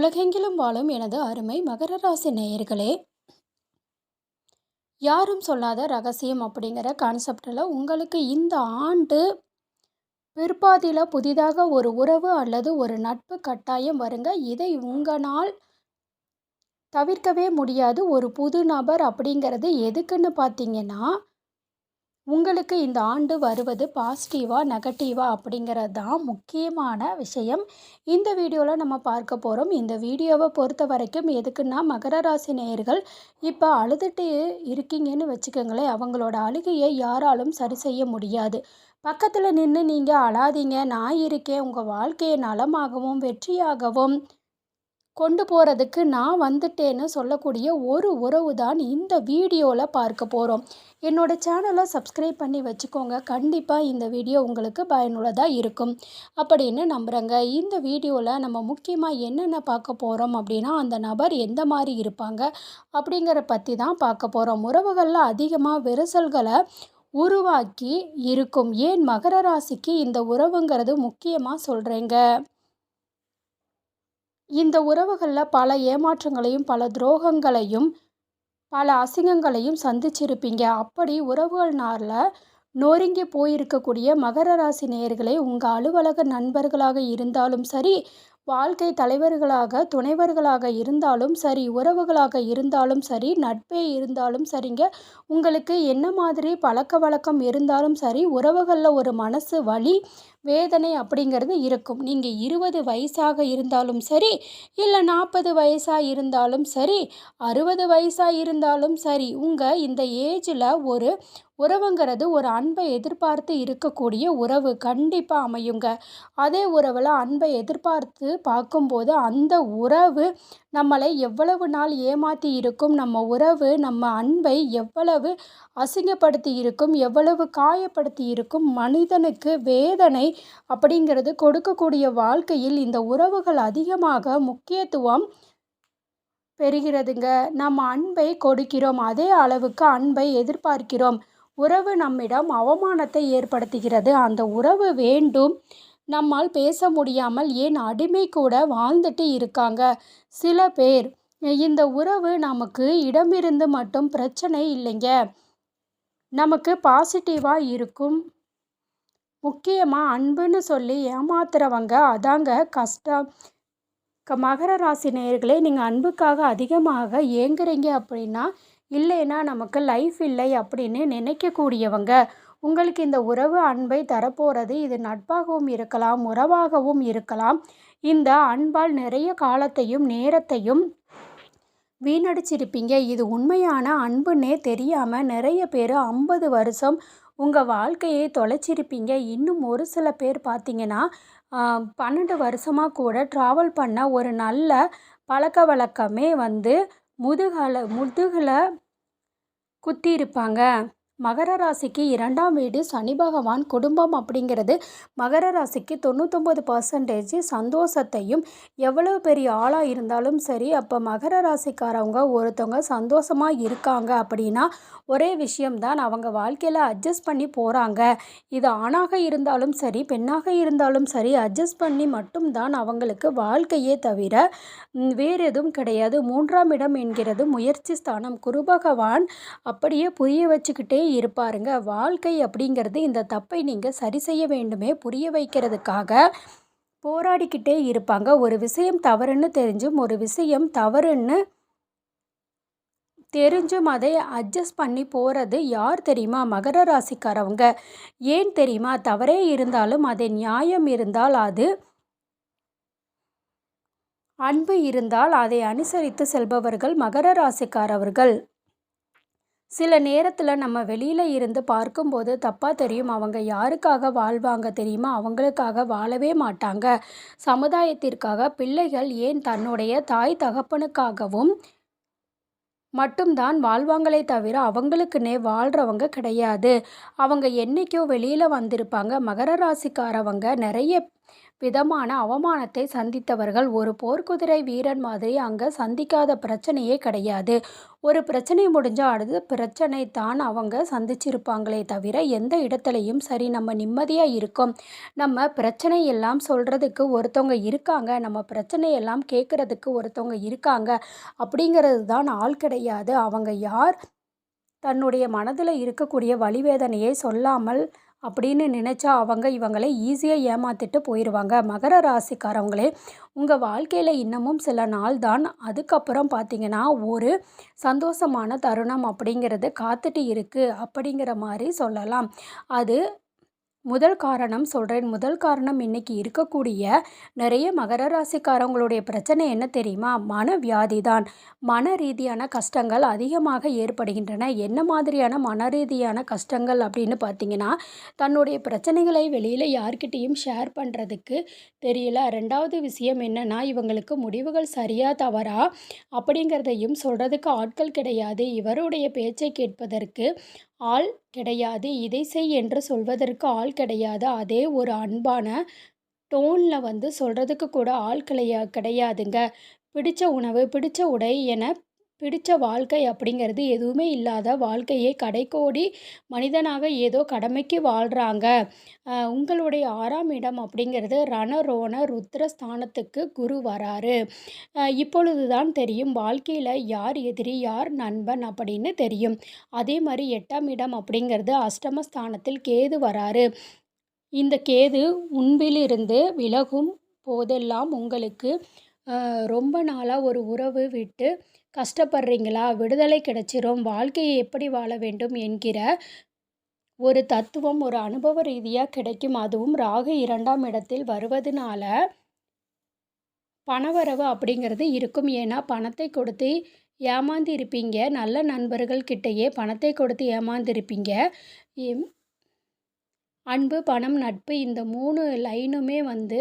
உலகெங்கிலும் வாழும் எனது அருமை மகர ராசி நேயர்களே யாரும் சொல்லாத ரகசியம் அப்படிங்கிற கான்செப்டில் உங்களுக்கு இந்த ஆண்டு பிற்பாதியில் புதிதாக ஒரு உறவு அல்லது ஒரு நட்பு கட்டாயம் வருங்க. இதை உங்களால் தவிர்க்கவே முடியாது. ஒரு புது நபர் அப்படிங்கிறது எதுக்குன்னு பார்த்தீங்கன்னா உங்களுக்கு இந்த ஆண்டு வருவது பாசிட்டிவா நெகட்டிவா அப்படிங்கிறது தான் முக்கியமான விஷயம். இந்த வீடியோவில் நம்ம பார்க்க போகிறோம் இந்த வீடியோவை பொறுத்த வரைக்கும் எதுக்குன்னா மகர ராசி நேயர்கள் இப்போ அழுதுட்டு இருக்கீங்கன்னு வச்சுக்கோங்களேன். அவங்களோட அழுகையை யாராலும் சரி செய்ய முடியாது. பக்கத்தில் நின்று நீங்கள் அழாதீங்க. நான் இருக்கேன். உங்கள் வாழ்க்கையை நலமாகவும் வெற்றியாகவும் கொண்டு போகிறதுக்கு நான் வந்துட்டேன்னு சொல்லக்கூடிய ஒரு உறவு தான் இந்த வீடியோவில் பார்க்க போகிறோம் என்னோடய சேனலை சப்ஸ்கிரைப் பண்ணி வச்சுக்கோங்க. கண்டிப்பாக இந்த வீடியோ உங்களுக்கு பயனுள்ளதாக இருக்கும். அப்படின்னு நம்புகிறேங்க இந்த வீடியோவில் நம்ம முக்கியமாக என்னென்ன பார்க்க போகிறோம் அப்படின்னா அந்த நபர் எந்த மாதிரி இருப்பாங்க அப்படிங்கிற பற்றி தான் பார்க்க போகிறோம் உறவுகளில் அதிகமாக விரிசல்களை உருவாக்கி இருக்கும். ஏன் மகர ராசிக்கு இந்த உறவுங்கிறது முக்கியமாக சொல்கிறேங்க இந்த உறவுகளில் பல ஏமாற்றங்களையும் பல துரோகங்களையும் பல அசிங்கங்களையும் சந்திச்சிருப்பீங்க. அப்படி உறவுகள்னால நொறுங்கி போயிருக்கக்கூடிய மகர ராசி நேயர்களே உங்கள் அலுவலக நண்பர்களாக இருந்தாலும் சரி வாழ்க்கை தலைவர்களாக துணைவர்களாக இருந்தாலும் சரி உறவுகளாக இருந்தாலும் சரி நட்பே இருந்தாலும் சரிங்க உங்களுக்கு என்ன மாதிரி பழக்க வழக்கம் இருந்தாலும் சரி உறவுகளில் ஒரு மனசு வழி வேதனை அப்படிங்கிறது இருக்கும். நீங்கள் இருபது வயசாக இருந்தாலும் சரி இல்லை நாற்பது வயசாக இருந்தாலும் சரி அறுபது வயசாக இருந்தாலும் சரி உங்கள் இந்த ஏஜில் ஒரு உறவுங்கிறது ஒரு அன்பை எதிர்பார்த்து இருக்கக்கூடிய உறவு கண்டிப்பாக அமையுங்க. அதே உறவில் அன்பை எதிர்பார்த்து பார்க்கும்போது அந்த உறவு நம்மளை எவ்வளவு நாள் ஏமாற்றி இருக்கும் நம்ம உறவு நம்ம அன்பை எவ்வளவு அசிங்கப்படுத்தி இருக்கும் எவ்வளவு காயப்படுத்தி இருக்கும் மனிதனுக்கு வேதனை அப்படிங்கிறது கொடுக்கக்கூடிய வாழ்க்கையில் இந்த உறவுகள் அதிகமாக முக்கியத்துவம் பெறுகிறதுங்க. நம்ம அன்பை கொடுக்கிறோம் அதே அளவுக்கு அன்பை எதிர்பார்க்கிறோம். உறவு நம்மிடம் அவமானத்தை ஏற்படுத்துகிறது. அந்த உறவு வேண்டும். நம்மால் பேச முடியாமல் ஏன் அடிமை கூட வாழ்ந்துட்டு இருக்காங்க? சில பேர் இந்த உறவு நமக்கு இடமிருந்து மட்டும் பிரச்சனை இல்லைங்க. நமக்கு பாசிட்டிவாக இருக்கும். முக்கியமாக அன்புன்னு சொல்லி ஏமாத்துறவங்க அதாங்க கஷ்டம். க மகர ராசி நேயர்களே நீங்கள் அன்புக்காக அதிகமாக ஏங்குறீங்க அப்படின்னா இல்லைன்னா நமக்கு லைஃப் இல்லை அப்படின்னு நினைக்கக்கூடியவங்க உங்களுக்கு இந்த உறவு அன்பை தரப்போகிறது இது நட்பாகவும் இருக்கலாம் உறவாகவும் இருக்கலாம். இந்த அன்பால் நிறைய காலத்தையும் நேரத்தையும் வீணடிச்சிருப்பீங்க. இது உண்மையான அன்புன்னே தெரியாமல் நிறைய பேர் ஐம்பது வருஷம் உங்கள் வாழ்க்கையை தொலைச்சிருப்பீங்க. இன்னும் ஒரு சில பேர் பார்த்தீங்கன்னா பன்னெண்டு வருஷமாக கூட ட்ராவல் பண்ண ஒரு நல்ல பழக்க வழக்கமே வந்து முதுகலை முதுகில் குத்தியிருப்பாங்க. மகர ராசிக்கு இரண்டாம் வீடு சனி பகவான் குடும்பம் அப்படிங்கிறது மகர ராசிக்கு தொண்ணூத்தொம்பது பர்சன்டேஜ் சந்தோஷத்தையும் எவ்வளோ பெரிய ஆளாக இருந்தாலும் சரி அப்போ மகர ராசிக்காரவங்க ஒருத்தவங்க சந்தோஷமாக இருக்காங்க அப்படின்னா ஒரே விஷயம்தான். அவங்க வாழ்க்கையில் அட்ஜஸ்ட் பண்ணி போகிறாங்க இது ஆணாக இருந்தாலும் சரி பெண்ணாக இருந்தாலும் சரி அட்ஜஸ்ட் பண்ணி மட்டும்தான் அவங்களுக்கு வாழ்க்கையே தவிர வேறு எதுவும் கிடையாது. மூன்றாம் இடம் என்கிறது முயற்சி ஸ்தானம். குரு பகவான் அப்படியே புரிய வச்சுக்கிட்டே இருப்பாருங்க. வாழ்க்கை அப்படிங்கிறது இந்த தப்பை நீங்கள் சரி செய்ய வேண்டுமே புரிய வைக்கிறதுக்காக போராடிக்கிட்டே இருப்பாங்க. ஒரு விஷயம் தவறுன்னு தெரிஞ்சும் ஒரு விஷயம் தவறுன்னு தெரிஞ்சும் அதை அட்ஜஸ்ட் பண்ணி போகிறது யார் தெரியுமா? மகர ராசிக்காரவங்க. ஏன் தெரியுமா? தவறே இருந்தாலும் அதை நியாயம் இருந்தால் அது அன்பு இருந்தால் அதை அனுசரித்து செல்பவர்கள் மகர ராசிக்காரவர்கள். சில நேரத்தில் நம்ம வெளியில் இருந்து பார்க்கும்போது தப்பாக தெரியும். அவங்க யாருக்காக வாழ்வாங்க தெரியுமா? அவங்களுக்காக வாழவே மாட்டாங்க. சமுதாயத்திற்காக பிள்ளைகள் ஏன் தன்னுடைய தாய் தகப்பனுக்காகவும் மட்டும்தான் வாழ்வாங்களே தவிர அவங்களுக்குன்னே வாழ்கிறவங்க கிடையாது. அவங்க என்றைக்கோ வெளியில் வந்திருப்பாங்க. மகர ராசிக்காரவங்க நிறைய விதமான அவமானத்தை சந்தித்தவர்கள். ஒரு போர்க்குதிரை வீரன் மாதிரி அங்க சந்திக்காத பிரச்சனையே கிடையாது. ஒரு பிரச்சனை முடிஞ்சா அடுத்த பிரச்சனை தான் அவங்க சந்திச்சிருப்பாங்களே தவிர, எந்த இடத்துலையும் சரி நம்ம நிம்மதியா இருக்கோம். நம்ம பிரச்சனை எல்லாம் சொல்றதுக்கு ஒருத்தவங்க இருக்காங்க. நம்ம பிரச்சனையெல்லாம் கேட்கறதுக்கு ஒருத்தவங்க இருக்காங்க. அப்படிங்கிறது தான் ஆள் கிடையாது. அவங்க யார்? தன்னுடைய மனதில் இருக்கக்கூடிய வழிவேதனையை சொல்லாமல் அப்படின்னு நினச்சா அவங்க இவங்களை ஈஸியாக ஏமாத்திட்டு போயிடுவாங்க மகர ராசிக்காரவங்களே, உங்கள் வாழ்க்கையில் இன்னமும் சில நாள் தான். அதுக்கப்புறம் பார்த்தீங்கன்னா, ஒரு சந்தோஷமான தருணம் அப்படிங்கிறது காத்துட்டு இருக்குது அப்படிங்கிற மாதிரி சொல்லலாம். அது முதல் காரணம் சொல்கிறேன் முதல் காரணம் இன்னைக்கு இருக்கக்கூடிய நிறைய மகர ராசிக்காரவங்களுடைய பிரச்சனை என்ன தெரியுமா? மனவியாதி தான். மன ரீதியான கஷ்டங்கள் அதிகமாக ஏற்படுகின்றன. என்ன மாதிரியான மன ரீதியான கஷ்டங்கள் அப்படின்னு பார்த்தீங்கன்னா, தன்னுடைய பிரச்சனைகளை வெளியில் யார்கிட்டயும் ஷேர் பண்ணுறதுக்கு தெரியல. ரெண்டாவது விஷயம் என்னென்னா இவங்களுக்கு முடிவுகள் சரியா, தவறா அப்படிங்கிறதையும் சொல்கிறதுக்கு ஆட்கள் கிடையாது. இவருடைய பேச்சை கேட்பதற்கு ஆள் கிடையாது. இதை செய் என்று சொல்வதற்கு ஆள் கிடையாது. அதே ஒரு அன்பான டோனில் வந்து சொல்கிறதுக்கு கூட ஆள் கிடையா கிடையாதுங்க. பிடித்த உணவு, பிடித்த உடை என பிடித்த வாழ்க்கை அப்படிங்கிறது எதுவுமே இல்லாத வாழ்க்கையே கடைக்கோடி மனிதனாக ஏதோ கடமைக்கு வாழ்கிறாங்க உங்களுடைய ஆறாம் இடம் அப்படிங்கிறது ரண, ரோண, ருத்ர ஸ்தானத்துக்கு குரு வராரு. இப்பொழுது தான் தெரியும் வாழ்க்கையில் யார் எதிரி, யார் நண்பன் அப்படின்னு தெரியும். அதே மாதிரி எட்டாம் இடம் அப்படிங்கிறது அஷ்டம ஸ்தானத்தில் கேது வராரு. இந்த கேது உன்பிலிருந்து விலகும் போதெல்லாம் உங்களுக்கு ரொம்ப நாளாக ஒரு உறவு விட்டு கஷ்டப்படுறீங்களா? விடுதலை கிடைச்சிரும். வாழ்க்கையை எப்படி வாழ வேண்டும் என்கிற ஒரு தத்துவம் ஒரு அனுபவ ரீதியாக கிடைக்கும். அதுவும் ராகு இரண்டாம் இடத்தில் வருவதுனால பணவரவு அப்படிங்கிறது இருக்கும். ஏன்னா, பணத்தை கொடுத்து ஏமாந்து இருப்பீங்க நல்ல நண்பர்கள்கிட்டயே பணத்தை கொடுத்து ஏமாந்திருப்பீங்க. அன்பு, பணம், நட்பு இந்த மூணு லைனுமே வந்து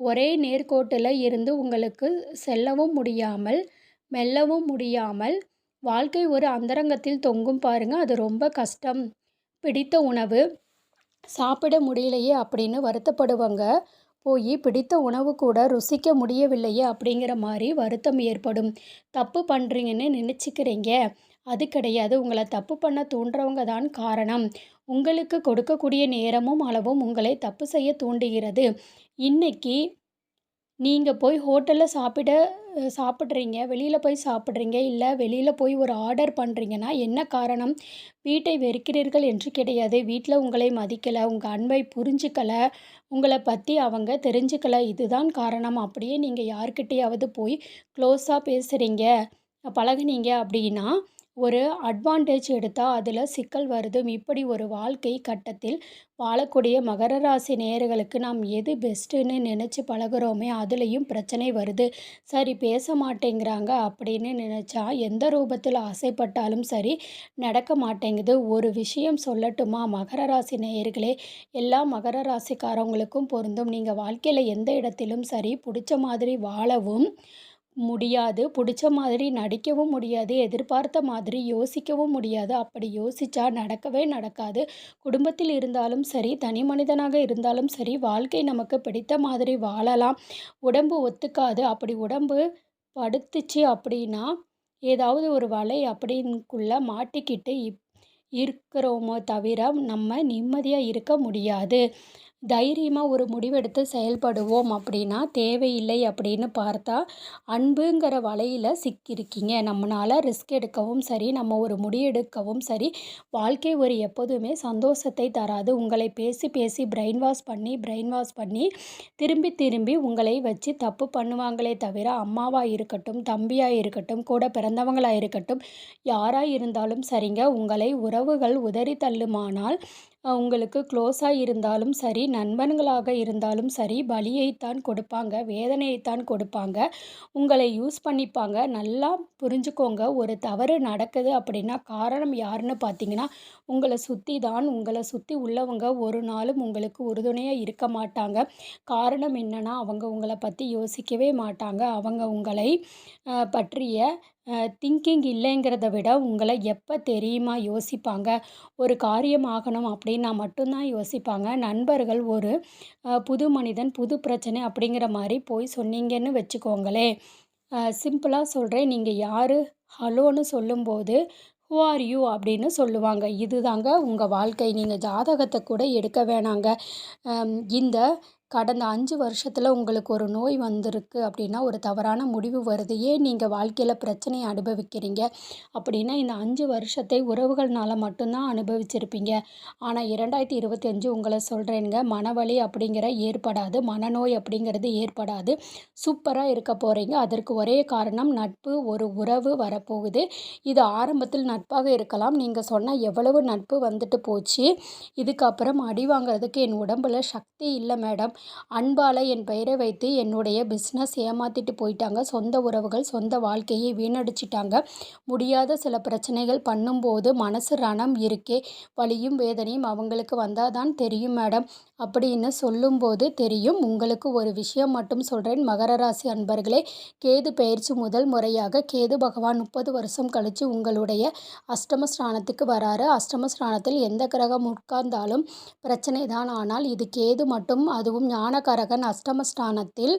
ஒரே நேர்கோட்டில் இருந்து உங்களுக்கு செல்லவும் முடியாமல், மெல்லவும் முடியாமல், வாழ்க்கை ஒரு அந்தரங்கத்தில் தொங்கும் பாருங்கள் அது ரொம்ப கஷ்டம். பிடித்த உணவு சாப்பிட முடியலையே அப்படின்னு வருத்தப்படுவாங்க போய் பிடித்த உணவு கூட ருசிக்க முடியவில்லையே அப்படிங்கிற மாதிரி வருத்தம் ஏற்படும். தப்பு பண்ணுறீங்கன்னு நினச்சிக்கிறீங்க அது கிடையாது. உங்களை தப்பு பண்ண தூண்டுறவங்க தான் காரணம். உங்களுக்கு கொடுக்கக்கூடிய நேரமும், அளவும் உங்களை தப்பு செய்ய தூண்டுகிறது. இன்னைக்கு நீங்கள் போய் ஹோட்டலில் சாப்பிட சாப்பிட்றீங்க வெளியில் போய் சாப்பிட்றீங்க இல்லை வெளியில் போய் ஒரு ஆர்டர் பண்ணுறீங்கன்னா என்ன காரணம்? வீட்டை வெறுக்கிறீர்கள் என்று கிடையாது. வீட்டில் உங்களை மதிக்கலை உங்கள் அன்பை புரிஞ்சுக்கலை உங்களை பற்றி அவங்க தெரிஞ்சுக்கல. இதுதான் காரணம். அப்படியே நீங்கள் யார்கிட்டயாவது போய் க்ளோஸாக பேசுகிறீங்க பழகுனீங்க அப்படின்னா, ஒரு அட்வான்டேஜ் எடுத்தால் அதில் சிக்கல் வருதும் இப்படி ஒரு வாழ்க்கை கட்டத்தில் வாழக்கூடிய மகர ராசி நேயர்களுக்கு நாம் எது பெஸ்ட்டுன்னு நினச்சி பழகிறோமே அதுலேயும் பிரச்சனை வருது. சரி பேச மாட்டேங்கிறாங்க அப்படின்னு நினச்சா எந்த ரூபத்தில் ஆசைப்பட்டாலும் சரி நடக்க மாட்டேங்குது. ஒரு விஷயம் சொல்லட்டுமா? மகர ராசி நேயர்களே, எல்லா மகர ராசிக்காரவங்களுக்கும் பொருந்தும். நீங்கள் வாழ்க்கையில் எந்த இடத்திலும் சரி பிடிச்ச மாதிரி வாழவும் முடியாது. பிடிச்ச மாதிரி நடிக்கவும் முடியாது. எதிர்பார்த்த மாதிரி யோசிக்கவும் முடியாது. அப்படி யோசித்தா நடக்கவே நடக்காது. குடும்பத்தில் இருந்தாலும் சரி, தனி மனிதனாக இருந்தாலும் சரி, வாழ்க்கை நமக்கு பிடித்த மாதிரி வாழலாம். உடம்பு ஒத்துக்காது. அப்படி உடம்பு படுத்துச்சு அப்படின்னா, ஏதாவது ஒரு வலை அப்படின்னுக்குள்ள மாட்டிக்கிட்டு இப் இருக்கிறோமோ தவிர, நம்ம நிம்மதியாக இருக்க முடியாது. தைரியமாக ஒரு முடிவெடுத்து செயல்படுவோம் அப்படின்னா, தேவையில்லை அப்படின்னு பார்த்தா, அன்புங்கிற வலையில் சிக்கியிருக்கீங்க. நம்மளால் ரிஸ்க் எடுக்கவும் சரி, நம்ம ஒரு முடிவெடுக்கவும் சரி, வாழ்க்கை ஒரு எப்போதுமே சந்தோஷத்தை தராது. உங்களை பேசி பேசி பிரெயின் வாஷ் பண்ணி, பிரெயின் வாஷ் பண்ணி, திரும்பி திரும்பி உங்களை வச்சு தப்பு பண்ணுவாங்களே தவிர, அம்மாவாக இருக்கட்டும், தம்பியாக இருக்கட்டும், கூட பிறந்தவங்களாக இருக்கட்டும், யாராக இருந்தாலும் சரிங்க. உங்களை உறவுகள் உதறி தள்ளுமானால், உங்களுக்கு க்ளோஸாக இருந்தாலும் சரி, நண்பன்களாக இருந்தாலும் சரி, வலியைத்தான் கொடுப்பாங்க. வேதனையைத்தான் கொடுப்பாங்க. உங்களை யூஸ் பண்ணிப்பாங்க. நல்லா புரிஞ்சுக்கோங்க. ஒரு தவறு நடக்குது அப்படின்னா, காரணம் யாருன்னு பார்த்தீங்கன்னா, உங்களை சுற்றி தான். உங்களை சுற்றி உள்ளவங்க ஒரு நாளும் உங்களுக்கு உறுதுணையாக இருக்க மாட்டாங்க. காரணம் என்னன்னா, அவங்க உங்களை பற்றி யோசிக்கவே மாட்டாங்க. அவங்க உங்களை பற்றிய திங்கிங் இல்லைங்கிறத விட உங்களை எப்போ தெரியுமா யோசிப்பாங்க? ஒரு காரியம் ஆகணும் அப்படின்னா மட்டும்தான் யோசிப்பாங்க. நண்பர்கள் ஒரு புது மனிதன் புது பிரச்சனை அப்படிங்கிற மாதிரி போய் சொன்னீங்கன்னு வச்சுக்கோங்களேன் சிம்பிளாக சொல்கிறேன் நீங்கள் யார்? ஹலோன்னு சொல்லும்போது ஹூ ஆர் யூ அப்படின்னு சொல்லுவாங்க. இதுதாங்க உங்கள் வாழ்க்கை. நீங்கள் ஜாதகத்தை கூட எடுக்க வேணாங்க. இந்த கடந்த அஞ்சு வருஷத்தில் உங்களுக்கு ஒரு நோய் வந்திருக்கு அப்படின்னா ஒரு தவறான முடிவு வருது. ஏன் நீங்கள் வாழ்க்கையில் பிரச்சனையை அனுபவிக்கிறீங்க? அப்படின்னா இந்த அஞ்சு வருஷத்தை உறவுகள்னால மட்டும்தான் அனுபவிச்சிருப்பீங்க. ஆனால் இரண்டாயிரத்தி இருபத்தி அஞ்சு உங்களை சொல்கிறேங்க மனவலி அப்படிங்கிற ஏற்படாது மனநோய் அப்படிங்கிறது ஏற்படாது. சூப்பராக இருக்க போகிறீங்க அதற்கு ஒரே காரணம் நட்பு ஒரு உறவு வரப்போகுது. இது ஆரம்பத்தில் நட்பாக இருக்கலாம். நீங்கள் சொன்ன எவ்வளவு நட்பு வந்துட்டு போச்சு. இதுக்கப்புறம் அடி வாங்குறதுக்கு என் உடம்பில் சக்தி இல்லை மேடம் அன்பால் என் பெயரை வைத்து என்னுடைய பிஸ்னஸ் ஏமாற்றிட்டு போயிட்டாங்க. சொந்த உறவுகள் சொந்த வாழ்க்கையை வீணடிச்சிட்டாங்க. முடியாத சில பிரச்சனைகள் பண்ணும்போது மனசு ரணம் இருக்கே வலியும் வேதனையும் அவங்களுக்கு வந்தால் தான் தெரியும் மேடம். அப்படின்னு சொல்லும்போது தெரியும். உங்களுக்கு ஒரு விஷயம் மட்டும் சொல்கிறேன் மகர ராசி அன்பர்களே கேது பயிற்சி முதல் முறையாக கேது பகவான் முப்பது வருஷம் கழித்து உங்களுடைய அஷ்டம ஸ்நானத்துக்கு வராரு. அஷ்டம ஸ்நானத்தில் எந்த கிரகம் உட்கார்ந்தாலும் பிரச்சனை தான். ஆனால் இது கேது மட்டும் அதுவும் ஞானகரகன் அஷ்டமஸ்தானத்தில்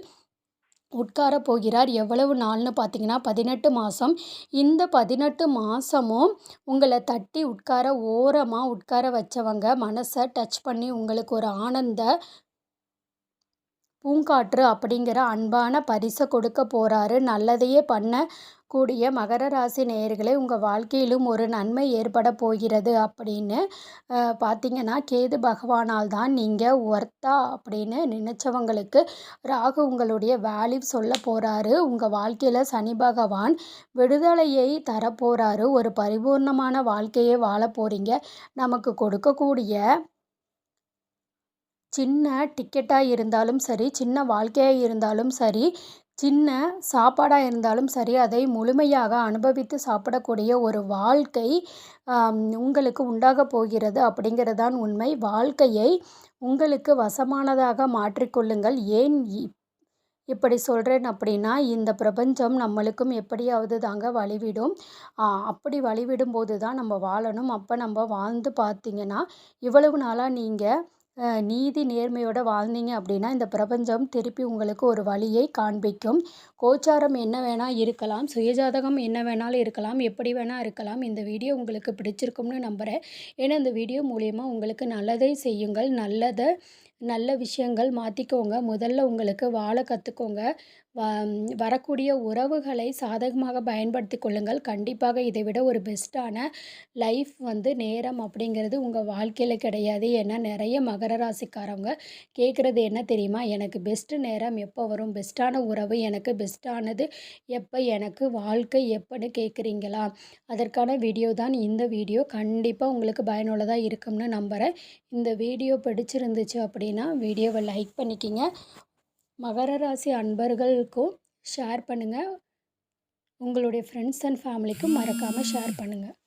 உட்கார போகிறார். எவ்வளவு நாள்னு பார்த்தீங்கன்னா பதினெட்டு மாதம் இந்த பதினெட்டு மாதமும் உங்களை தட்டி உட்கார ஓரமாக உட்கார வச்சவங்க மனசை டச் பண்ணி உங்களுக்கு ஒரு ஆனந்த பூங்காற்று அப்படிங்கிற அன்பான பரிசை கொடுக்க போகிறாரு நல்லதையே பண்ண கூடிய மகர ராசி நேயர்களே உங்கள் வாழ்க்கையிலும் ஒரு நன்மை ஏற்பட போகிறது அப்படின்னு பார்த்தீங்கன்னா கேது பகவானால் தான் நீங்கள் ஒர்த்தா அப்படின்னு நினச்சவங்களுக்கு ராகு உங்களுடைய வேல்யூ சொல்ல போகிறாரு உங்கள் வாழ்க்கையில் சனி பகவான் விடுதலையை தரப்போகிறாரு ஒரு பரிபூர்ணமான வாழ்க்கையை வாழ போகிறீங்க நமக்கு கொடுக்கக்கூடிய சின்ன டிக்கெட்டாக இருந்தாலும் சரி சின்ன வாழ்க்கையாக இருந்தாலும் சரி சின்ன சாப்பாடாக இருந்தாலும் சரி அதை முழுமையாக அனுபவித்து சாப்பிடக்கூடிய ஒரு வாழ்க்கை உங்களுக்கு உண்டாக போகிறது அப்படிங்கிறது தான் உண்மை. வாழ்க்கையை உங்களுக்கு வசமானதாக மாற்றிக்கொள்ளுங்கள் ஏன் இப்படி சொல்கிறேன் அப்படின்னா இந்த பிரபஞ்சம் நம்மளுக்கும் எப்படியாவது தாங்க வழிவிடும். அப்படி வழிவிடும் போது தான் நம்ம வாழணும். அப்போ நம்ம வாழ்ந்து பார்த்திங்கன்னா இவ்வளவு நாளாக நீங்கள் நீதி நேர்மையோடு வாழ்ந்தீங்க அப்படின்னா இந்த பிரபஞ்சம் திருப்பி உங்களுக்கு ஒரு வழியை காண்பிக்கும். கோச்சாரம் என்ன வேணால் இருக்கலாம் சுயஜாதகம் என்ன வேணாலும் இருக்கலாம் எப்படி வேணால் இருக்கலாம். இந்த வீடியோ உங்களுக்கு பிடிச்சிருக்கும்னு நம்புகிறேன் ஏன்னா இந்த வீடியோ மூலயமா உங்களுக்கு நல்லதை செய்யுங்கள். நல்லதை நல்ல விஷயங்கள் மாற்றிக்கோங்க முதல்ல உங்களுக்கு வாழ கற்றுக்கோங்க வரக்கூடிய உறவுகளை சாதகமாக பயன்படுத்தி கொள்ளுங்கள். கண்டிப்பாக இதை விட ஒரு பெஸ்ட்டான லைஃப் வந்து நேரம் அப்படிங்கிறது உங்கள் வாழ்க்கையில் கிடையாது. ஏன்னா நிறைய மகர ராசிக்காரவங்க கேட்குறது என்ன தெரியுமா? எனக்கு பெஸ்ட்டு நேரம் எப்போ வரும்? பெஸ்ட்டான உறவு எனக்கு பெஸ்ட்டானது எப்போ? எனக்கு வாழ்க்கை எப்போன்னு கேட்குறீங்களா அதற்கான வீடியோ தான் இந்த வீடியோ கண்டிப்பாக உங்களுக்கு பயனுள்ளதாக இருக்கும்னு நம்புகிறேன் இந்த வீடியோ பிடிச்சிருந்துச்சு அப்படின்னா வீடியோவை லைக் பண்ணிக்கிங்க. மகர ராசி அன்பர்களுக்கும் ஷேர் பண்ணுங்கள் உங்களுடைய ஃப்ரெண்ட்ஸ் அண்ட் ஃபேமிலிக்கும் மறக்காமல் ஷேர் பண்ணுங்கள்